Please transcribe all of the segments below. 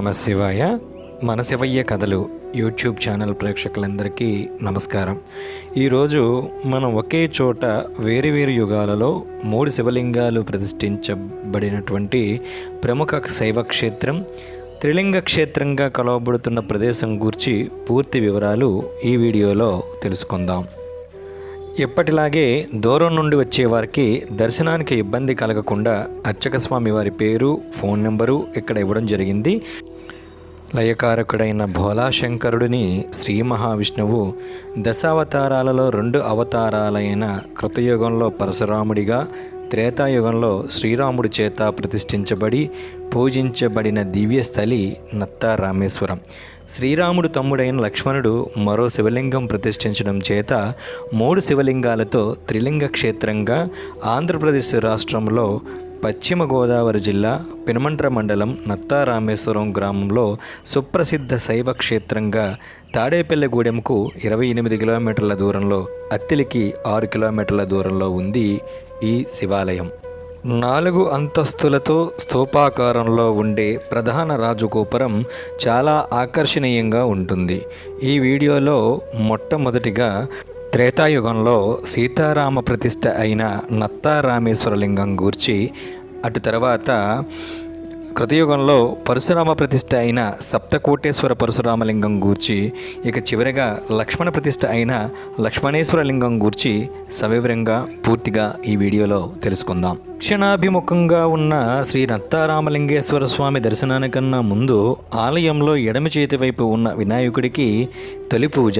నమ శివాయ. మన శివయ్య కథలు యూట్యూబ్ ఛానల్ ప్రేక్షకులందరికీ నమస్కారం. ఈరోజు మనం ఒకే చోట వేరు వేరు యుగాలలో మూడు శివలింగాలు ప్రతిష్ఠించబడినటువంటి ప్రముఖ శైవ క్షేత్రం త్రిలింగ క్షేత్రంగా కలవబడుతున్న ప్రదేశం గురించి పూర్తి వివరాలు ఈ వీడియోలో తెలుసుకుందాం. ఎప్పటిలాగే దూరం నుండి వచ్చేవారికి దర్శనానికి ఇబ్బంది కలగకుండా అర్చక స్వామి వారి పేరు ఫోన్ నెంబరు ఇక్కడ ఇవ్వడం జరిగింది. లయకారకుడైన భోలాశంకరుడిని శ్రీ మహావిష్ణువు దశావతారాలలో రెండు అవతారాలైన కృతయుగంలో పరశురాముడిగా త్రేతాయుగంలో శ్రీరాముడి చేత ప్రతిష్ఠించబడి పూజించబడిన దివ్యస్థలి నత్తా రామేశ్వరం శ్రీరాముడు తమ్ముడైన లక్ష్మణుడు మరో శివలింగం ప్రతిష్ఠించడం చేత మూడు శివలింగాలతో త్రిలింగ క్షేత్రంగా ఆంధ్రప్రదేశ్ రాష్ట్రంలో పశ్చిమ గోదావరి జిల్లా పెనుమంట్ర మండలం నత్తారామేశ్వరం గ్రామంలో సుప్రసిద్ధ శైవ క్షేత్రంగా తాడేపల్లెగూడెంకు ఇరవై ఎనిమిది కిలోమీటర్ల దూరంలో అత్తిలికి ఆరు కిలోమీటర్ల దూరంలో ఉంది ఈ శివాలయం. నాలుగు అంతస్తులతో స్తూపాకారంలో ఉండే ప్రధాన రాజగోపురం చాలా ఆకర్షణీయంగా ఉంటుంది. ఈ వీడియోలో మొట్టమొదటిగా త్రేతాయుగంలో సీతారామ ప్రతిష్ట అయిన నత్తారామేశ్వరలింగం గూర్చి అటు తర్వాత కృతయుగంలో పరశురామ ప్రతిష్ఠ అయిన సప్తకోటేశ్వర పరశురామలింగం గూర్చి ఇక చివరిగా లక్ష్మణ ప్రతిష్ఠ అయిన లక్ష్మణేశ్వరలింగం గూర్చి సవివరంగా పూర్తిగా ఈ వీడియోలో తెలుసుకుందాం. క్షణాభిముఖంగా ఉన్న శ్రీ నత్తారామలింగేశ్వర స్వామి దర్శనానికన్నా ముందు ఆలయంలో ఎడమ చేతి వైపు ఉన్న వినాయకుడికి తొలి పూజ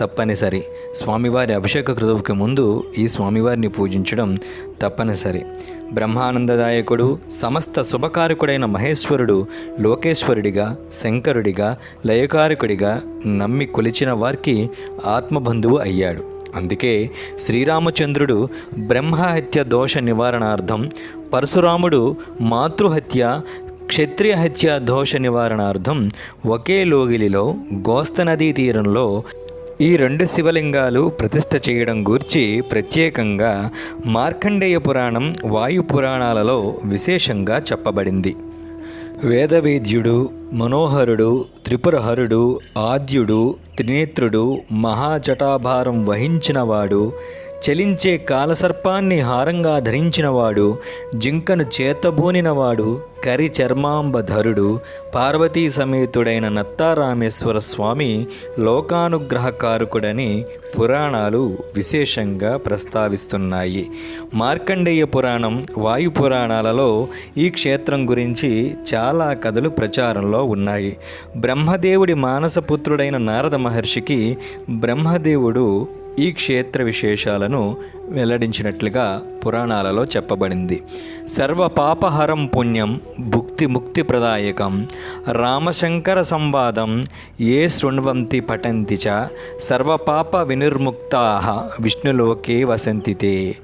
తప్పనిసరి. స్వామివారి అభిషేక కృతువుకి ముందు ఈ స్వామివారిని పూజించడం తప్పనిసరి. బ్రహ్మానందదాయకుడు సమస్త శుభకారకుడైన మహేశ్వరుడు లోకేశ్వరుడిగా శంకరుడిగా లయకారకుడిగా నమ్మి కొలిచిన వారికి ఆత్మబంధువు అయ్యాడు. అందుకే శ్రీరామచంద్రుడు బ్రహ్మహత్య దోష నివారణార్థం పరశురాముడు మాతృహత్య క్షత్రియ హత్య దోష నివారణార్థం ఒకే లోగిలిలో గోస్త నదీ తీరంలో ఈ రెండు శివలింగాలు ప్రతిష్ఠ చేయడం గూర్చి ప్రత్యేకంగా మార్కండేయ పురాణం వాయు పురాణాలలో విశేషంగా చెప్పబడింది. వేదవేద్యుడు మనోహరుడు త్రిపురహరుడు ఆద్యుడు త్రినేత్రుడు మహాజటాభారం వహించినవాడు చలించే కాలసర్పాన్ని హారంగా ధరించినవాడు జింకను చేతబూనినవాడు కరి చర్మాంబధరుడు పార్వతీ సమేతుడైన నత్తారామేశ్వర స్వామి లోకానుగ్రహకారకుడని పురాణాలు విశేషంగా ప్రస్తావిస్తున్నాయి. మార్కండేయ పురాణం వాయు పురాణాలలో ఈ క్షేత్రం గురించి చాలా కథలు ప్రచారంలో ఉన్నాయి. బ్రహ్మదేవుడి మానసపుత్రుడైన నారద మహర్షికి బ్రహ్మదేవుడు ఈ క్షేత్ర విశేషాలను వెల్లడించినట్లుగా పురాణాలలో చెప్పబడింది. సర్వపాపహరం పుణ్యం భుక్తి ముక్తి ప్రదాయకం రామశంకర సంవాదం ఏ శృణ్వంతి పఠంతి చ సర్వపాప వినిర్ముక్తా విష్ణులోకే వసంతితే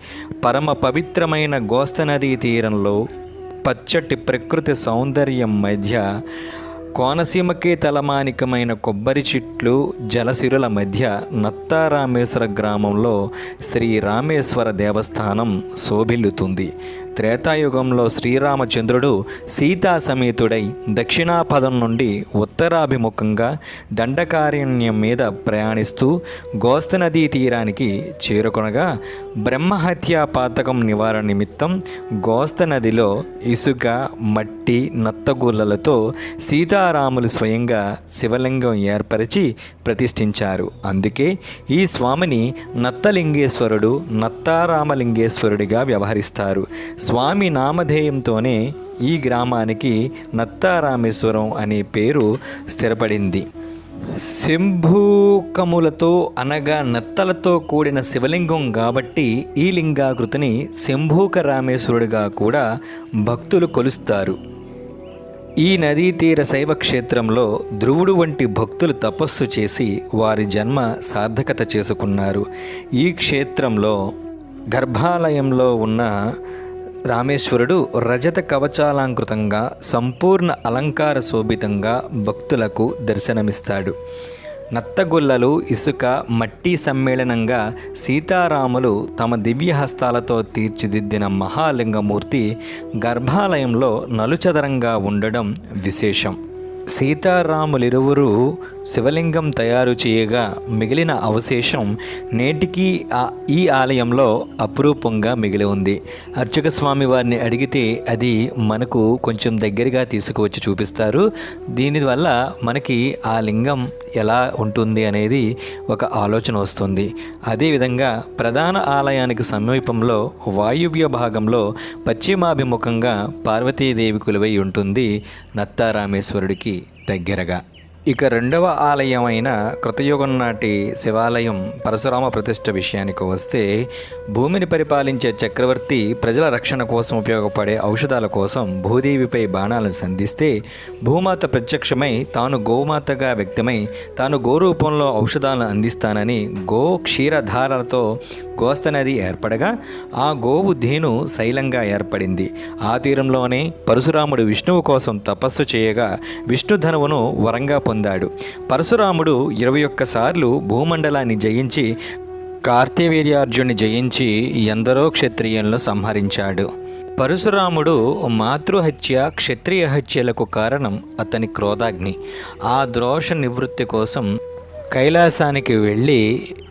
పరమ పవిత్రమైన గోస్తనదీ తీరంలో పచ్చటి ప్రకృతి సౌందర్యం మధ్య కోనసీమకే తలమానికమైన కొబ్బరి చెట్లు జలసిరుల మధ్య నత్తారామేశ్వర గ్రామంలో శ్రీ రామేశ్వర దేవస్థానం శోభిల్లుతుంది. త్రేతాయుగంలో శ్రీరామచంద్రుడు సీతా సమేతుడై దక్షిణాపదం నుండి ఉత్తరాభిముఖంగా దండకారణ్యం మీద ప్రయాణిస్తూ గోస్త నదీ తీరానికి చేరుకొనగా బ్రహ్మహత్యా పాతకం నివారణ నిమిత్తం గోస్త నదిలో ఇసుక మట్టి నత్తగూళ్ళలతో సీతారాములు స్వయంగా శివలింగం ఏర్పరిచి ప్రతిష్ఠించారు. అందుకే ఈ స్వామిని నత్తలింగేశ్వరుడు నత్తారామలింగేశ్వరుడిగా వ్యవహరిస్తారు. స్వామి నామధేయంతోనే ఈ గ్రామానికి నత్తారామేశ్వరం అనే పేరు స్థిరపడింది. శంభూకములతో అనగా నత్తలతో కూడిన శివలింగం కాబట్టి ఈ లింగాకృతిని శంభూక రామేశ్వరుడిగా కూడా భక్తులు కొలుస్తారు. ఈ నదీ తీర శైవ క్షేత్రంలో ధ్రువుడు వంటి భక్తులు తపస్సు చేసి వారి జన్మ సార్థకత చేసుకున్నారు. ఈ క్షేత్రంలో గర్భాలయంలో ఉన్న రామేశ్వరుడు రజత కవచాలంకృతంగా సంపూర్ణ అలంకార శోభితంగా భక్తులకు దర్శనమిస్తాడు. నత్తగుల్లలు ఇసుక మట్టి సమ్మేళనంగా సీతారాములు తమ దివ్యహస్తాలతో తీర్చిదిద్దిన మహాలింగమూర్తి గర్భాలయంలో నలుచదరంగా ఉండడం విశేషం. సీతారాములిరువురు శివలింగం తయారు చేయగా మిగిలిన అవశేషం నేటికి ఈ ఆలయంలో అపురూపంగా మిగిలి ఉంది. అర్చక స్వామి వారిని అడిగితే అది మనకు కొంచెం దగ్గరగా తీసుకువచ్చి చూపిస్తారు. దీనివల్ల మనకి ఆ లింగం ఎలా ఉంటుంది అనేది ఒక ఆలోచన వస్తుంది. అదేవిధంగా ప్రధాన ఆలయానికి సమీపంలో వాయువ్య భాగంలో పశ్చిమాభిముఖంగా పార్వతీదేవి కొలువై ఉంటుంది నత్తారామేశ్వరుడికి దగ్గరగా. ఇక రెండవ ఆలయమైన కృతయుగం నాటి శివాలయం పరశురామ ప్రతిష్ట విషయానికి వస్తే భూమిని పరిపాలించే చక్రవర్తి ప్రజల రక్షణ కోసం ఉపయోగపడే ఔషధాల కోసం భూదేవిపై బాణాలను సంధిస్తే భూమాత ప్రత్యక్షమై తాను గోమాతగా వ్యక్తమై తాను గో రూపంలో ఔషధాలను అందిస్తానని గో క్షీరధారలతో గోస్త నది ఏర్పడగా ఆ గోవు ధేను శైలంగా ఏర్పడింది. ఆ తీరంలోనే పరశురాముడు విష్ణువు కోసం తపస్సు చేయగా విష్ణుధనువును వరంగా పొందాడు. పరశురాముడు ఇరవై ఒక్కసార్లు భూమండలాన్ని జయించి కార్తవీర్యార్జుని జయించి ఎందరో క్షత్రియులను సంహరించాడు. పరశురాముడు మాతృహత్య క్షత్రియ హత్యలకు కారణం అతని క్రోధాగ్ని. ఆ ద్రోష నివృత్తి కోసం కైలాసానికి వెళ్ళి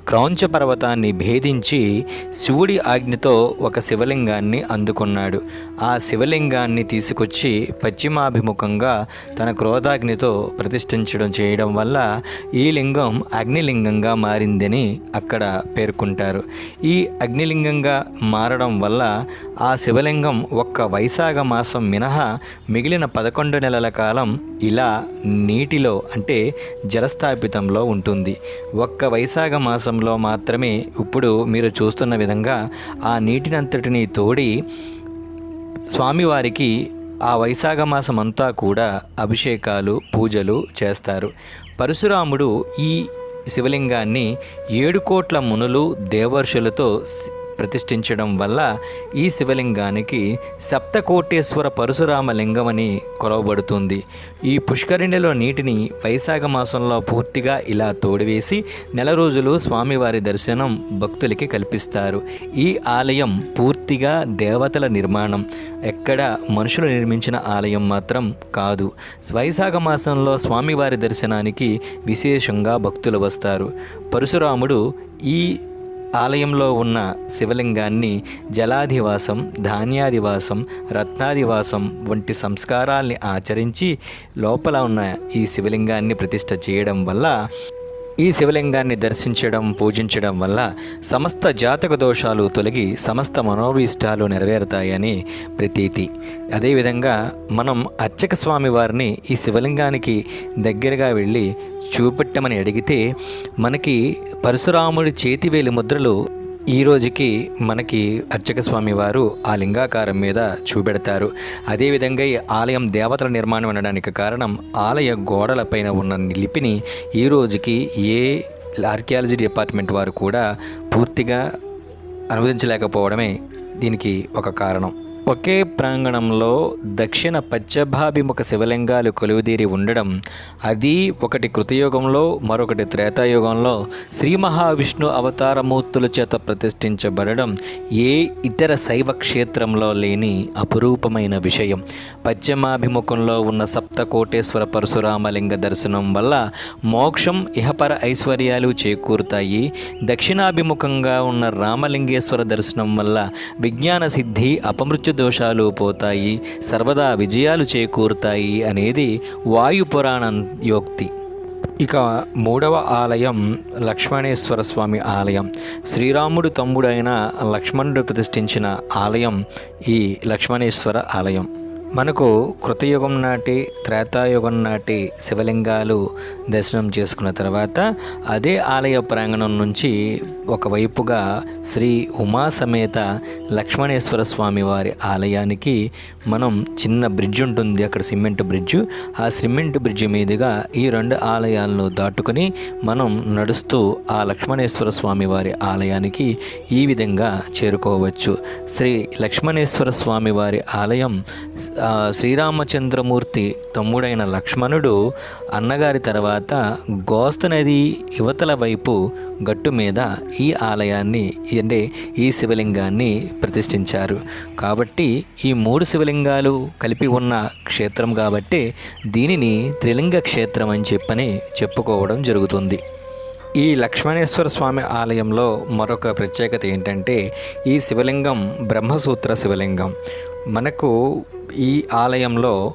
క్రౌంచ పర్వతాన్ని భేదించి శివుడి ఆజ్ఞతో ఒక శివలింగాన్ని అందుకున్నాడు. ఆ శివలింగాన్ని తీసుకొచ్చి పశ్చిమాభిముఖంగా తన క్రోధాగ్నితో ప్రతిష్ఠించడం చేయడం వల్ల ఈ లింగం అగ్నిలింగంగా మారిందని అక్కడ పేర్కొంటారు. ఈ అగ్నిలింగంగా మారడం వల్ల ఆ శివలింగం ఒక్క వైశాఖ మాసం మినహా మిగిలిన పదకొండు నెలల కాలం ఇలా నీటిలో అంటే జలస్థాపితంలో ఉంటుంది. ఒక్క వైశాఖ మాసంలో మాత్రమే ఇప్పుడు మీరు చూస్తున్న విధంగా ఆ నీటినంతటిని తోడి స్వామివారికి ఆ వైశాఖ మాసం అంతా కూడా అభిషేకాలు పూజలు చేస్తారు. పరశురాముడు ఈ శివలింగాన్ని ఏడు కోట్ల మునులు దేవర్షులతో ప్రతిష్ఠించడం వల్ల ఈ శివలింగానికి సప్తకోటేశ్వర పరశురామ లింగమని కొలవబడుతుంది. ఈ పుష్కరిణిలో నీటిని వైశాఖ మాసంలో పూర్తిగా ఇలా తోడివేసి నెల రోజులు స్వామివారి దర్శనం భక్తులకి కల్పిస్తారు. ఈ ఆలయం పూర్తిగా దేవతల నిర్మాణం. ఎక్కడ మనుషులు నిర్మించిన ఆలయం మాత్రం కాదు. వైశాఖ మాసంలో స్వామివారి దర్శనానికి విశేషంగా భక్తులు వస్తారు. పరశురాముడు ఈ ఆలయంలో ఉన్న శివలింగాన్ని జలాధివాసం ధాన్యాధివాసం రత్నాధివాసం వంటి సంస్కారాల్ని ఆచరించి లోపల ఉన్న ఈ శివలింగాన్ని ప్రతిష్ట చేయడం వల్ల ఈ శివలింగాన్ని దర్శించడం పూజించడం వల్ల సమస్త జాతక దోషాలు తొలగి సమస్త మనోభీష్టాలు నెరవేరుతాయని ప్రతీతి. అదేవిధంగా మనం అర్చక స్వామి వారిని ఈ శివలింగానికి దగ్గరగా వెళ్ళి చూపెట్టమని అడిగితే మనకి పరశురాముడి చేతివేలి ముద్రలు ఈ రోజుకి మనకి అర్చక స్వామి వారు ఆ లింగాకారం మీద చూపెడతారు. అదేవిధంగా ఈ ఆలయం దేవతల నిర్మాణం అనడానికి కారణం ఆలయ గోడలపైన ఉన్న లిపిని ఈ రోజుకి ఏ ఆర్కియాలజీ డిపార్ట్మెంట్ వారు కూడా పూర్తిగా అనువదించలేకపోవడమే దీనికి ఒక కారణం. ఒకే ప్రాంగణంలో దక్షిణ పశ్చభాభిముఖ శివలింగాలు కొలువుదీరి ఉండడం అది ఒకటి కృతయుగంలో మరొకటి త్రేతాయుగంలో శ్రీ మహావిష్ణు అవతారమూర్తుల చేత ప్రతిష్ఠించబడడం ఏ ఇతర శైవ క్షేత్రంలో లేని అపురూపమైన విషయం. పశ్చిమాభిముఖంలో ఉన్న సప్తకోటేశ్వర పరశురామలింగ దర్శనం వల్ల మోక్షం ఇహపర ఐశ్వర్యాలు చేకూరుతాయి. దక్షిణాభిముఖంగా ఉన్న రామలింగేశ్వర దర్శనం వల్ల విజ్ఞాన సిద్ధి అపమృత్యు దోషాలు పోతాయి సర్వదా విజయాలు చేకూరుతాయి అనేది వాయుపురాణ యోక్తి. ఇక మూడవ ఆలయం లక్ష్మణేశ్వర స్వామి ఆలయం. శ్రీరాముడు తమ్ముడైన లక్ష్మణుడు ప్రతిష్ఠించిన ఆలయం ఈ లక్ష్మణేశ్వర ఆలయం. మనకు కృతయుగం నాటి త్రేతాయుగం నాటి శివలింగాలు దర్శనం చేసుకున్న తర్వాత అదే ఆలయ ప్రాంగణం నుంచి ఒకవైపుగా శ్రీ ఉమా సమేత లక్ష్మణేశ్వర స్వామి వారి ఆలయానికి మనం చిన్న బ్రిడ్జ్ ఉంటుంది అక్కడ సిమెంట్ బ్రిడ్జ్. ఆ సిమెంట్ బ్రిడ్జ్ మీదుగా ఈ రెండు ఆలయాలను దాటుకొని మనం నడుస్తూ ఆ లక్ష్మణేశ్వర స్వామి వారి ఆలయానికి ఈ విధంగా చేరుకోవచ్చు. శ్రీ లక్ష్మణేశ్వర స్వామి వారి ఆలయం శ్రీరామచంద్రమూర్తి తమ్ముడైన లక్ష్మణుడు అన్నగారి తర్వాత గోస్త నది యువతల వైపు గట్టు మీద ఈ ఆలయాన్ని అంటే ఈ శివలింగాన్ని ప్రతిష్ఠించారు. కాబట్టి ఈ మూడు శివలింగాలు కలిపి ఉన్న క్షేత్రం కాబట్టి దీనిని త్రిలింగ క్షేత్రం అని చెప్పని చెప్పుకోవడం జరుగుతుంది. ఈ లక్ష్మణేశ్వర స్వామి ఆలయంలో మరొక ప్రత్యేకత ఏంటంటే ఈ శివలింగం బ్రహ్మసూత్ర శివలింగం. మనకు ఈ ఆలయంలో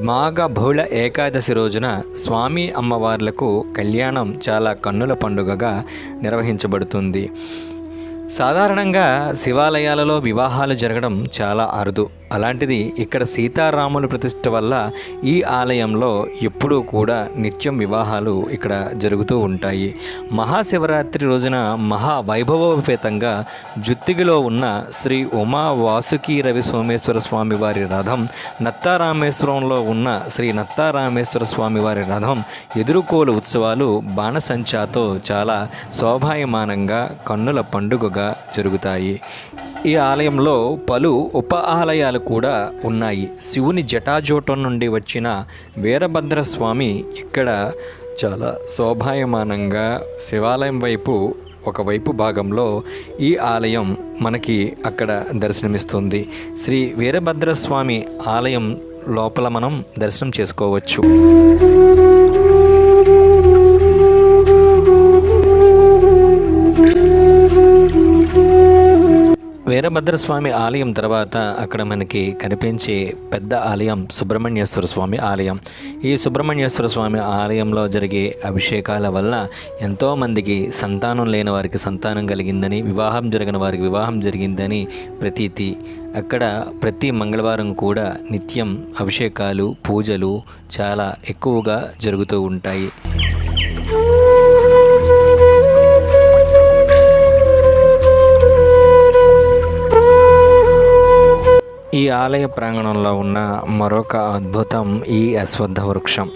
మాఘ బహుళ ఏకాదశి రోజున స్వామి అమ్మవార్లకు కళ్యాణం చాలా కన్నుల పండుగగా నిర్వహించబడుతుంది. సాధారణంగా శివాలయాలలో వివాహాలు జరగడం చాలా అరుదు. అలాంటిది ఇక్కడ సీతారాముల ప్రతిష్ట వల్ల ఈ ఆలయంలో ఎప్పుడూ కూడా నిత్యం వివాహాలు ఇక్కడ జరుగుతూ ఉంటాయి. మహాశివరాత్రి రోజున మహా వైభవోపేతంగా జుత్తిగిలో ఉన్న శ్రీ ఉమా వాసుకి రవి సోమేశ్వర స్వామి వారి రథం నత్తారామేశ్వరంలో ఉన్న శ్రీ నత్తారామేశ్వర స్వామి వారి రథం ఎదురుకోలు ఉత్సవాలు బాణసంచాతో చాలా శోభాయమానంగా కన్నుల పండుగగా జరుగుతాయి. ఈ ఆలయంలో పలు ఉప ఆలయాలు కూడా ఉన్నాయి. శివుని జటాజోటం నుండి వచ్చిన వీరభద్ర స్వామి ఇక్కడ చాలా శోభాయమానంగా శివాలయం వైపు ఒకవైపు భాగంలో ఈ ఆలయం మనకి అక్కడ దర్శనమిస్తుంది. శ్రీ వీరభద్రస్వామి ఆలయం లోపల మనం దర్శనం చేసుకోవచ్చు. వీరభద్రస్వామి ఆలయం తర్వాత అక్కడ మనకి కనిపించే పెద్ద ఆలయం సుబ్రహ్మణ్యేశ్వర స్వామి ఆలయం. ఈ సుబ్రహ్మణ్యేశ్వర స్వామి ఆలయంలో జరిగే అభిషేకాల వల్ల ఎంతోమందికి సంతానం లేని వారికి సంతానం కలిగిందని వివాహం జరిగిన వారికి వివాహం జరిగిందని ప్రతీతి. అక్కడ ప్రతి మంగళవారం కూడా నిత్యం అభిషేకాలు పూజలు చాలా ఎక్కువగా జరుగుతూ ఉంటాయి. ఆలయ ప్రాంగణంలో ఉన్న మరొక అద్భుతం ఈ అశ్వత్థ వృక్షం.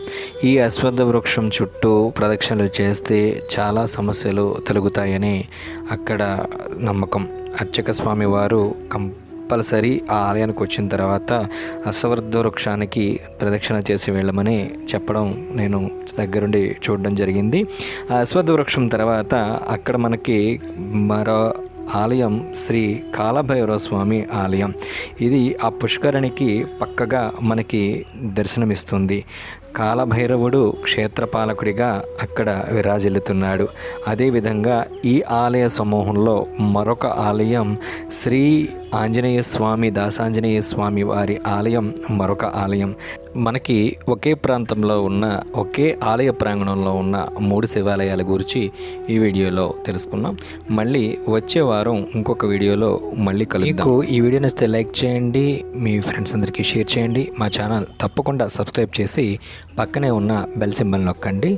ఈ అశ్వత్థ వృక్షం చుట్టూ ప్రదక్షిణలు చేస్తే చాలా సమస్యలు తొలగుతాయని అక్కడ నమ్మకం. అర్చక స్వామి వారు కంపల్సరీ ఆ ఆలయానికి వచ్చిన తర్వాత అశ్వత్థ వృక్షానికి ప్రదక్షిణ చేసి వెళ్ళమని చెప్పడం నేను దగ్గరుండి చూడడం జరిగింది. ఆ అశ్వత్థ వృక్షం తర్వాత అక్కడ మనకి మరో ఆలయం శ్రీ కాలభైరవ స్వామి ఆలయం. ఇది ఆ పుష్కరిణికి పక్కగా మనకి దర్శనమిస్తుంది. కాలభైరవుడు క్షేత్రపాలకుడిగా అక్కడ విరాజిల్లుతున్నాడు. అదేవిధంగా ఈ ఆలయ సమూహంలో మరొక ఆలయం శ్రీ ఆంజనేయ స్వామి దాసాంజనేయ స్వామి వారి ఆలయం మరొక ఆలయం. మనకి ఒకే ప్రాంతంలో ఉన్న ఒకే ఆలయ ప్రాంగణంలో ఉన్న మూడు శివాలయాల గురించి ఈ వీడియోలో తెలుసుకున్నాం మళ్ళీ వచ్చే వారం ఇంకొక వీడియోలో మళ్ళీ కలుగుతాం ఈ వీడియో నచ్చితే లైక్ చేయండి మీ ఫ్రెండ్స్ అందరికీ షేర్ చేయండి. మా ఛానల్ తప్పకుండా సబ్స్క్రైబ్ చేసి పక్కనే ఉన్న బెల్ సింబల్ నొక్కండి.